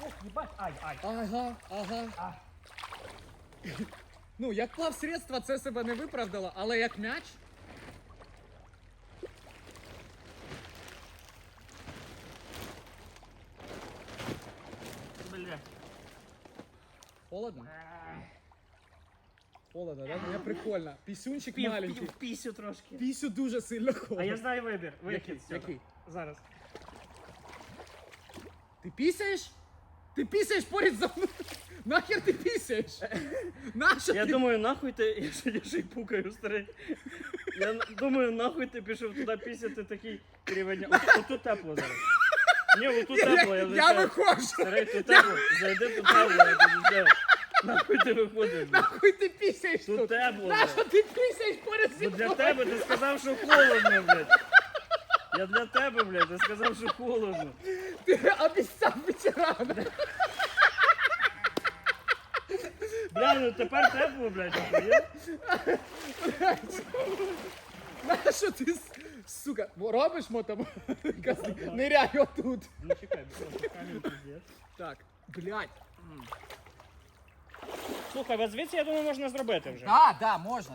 Ох, їбать, ай, ай. Ага, ага. А. Ну, як плавсредство це себе не виправдало, але як м'яч. Бля. Холодно? Холодно, да? Мені прикольно. Пісюнчик Пів, маленький. пів, пісю трошки. Пісю дуже сильно холодно. А я знаю вибір. Вихід Який? цього. Який? Зараз. Ти пісяєш? Ти пісяєш поряд за мною? Нахер ти пісяєш? Нащо Я ти? думаю, нахуй ти. Я ще й пукаю, старий. Я н- думаю, нахуй ти пішов туди пісяти такий рівень. От, отут тепло зараз. Ні, отут тепло, я вже. я кажу. виходжу. Старий, тут тепло. Зайди тут тепло, я тобі скажу. Нахуй ти виходиш. Нахуй ти пісяєш Тут тут? тепло. Нащо ти пісяєш поряд зі Бо для мною? тебе ти сказав, що холодно, блядь. Я для тебе, блядь, ти сказав, що холодно. Ти обіцяв ветерана. Бля, ну тепер тепло, блядь, охуєв? Нащо ти, с- сука, робиш мото? Ниряй отут. Ну чекай, бо камінь пиздец. Так, блядь. Слухай, от звідси, я думаю, можна зробити вже. Да, да, можна.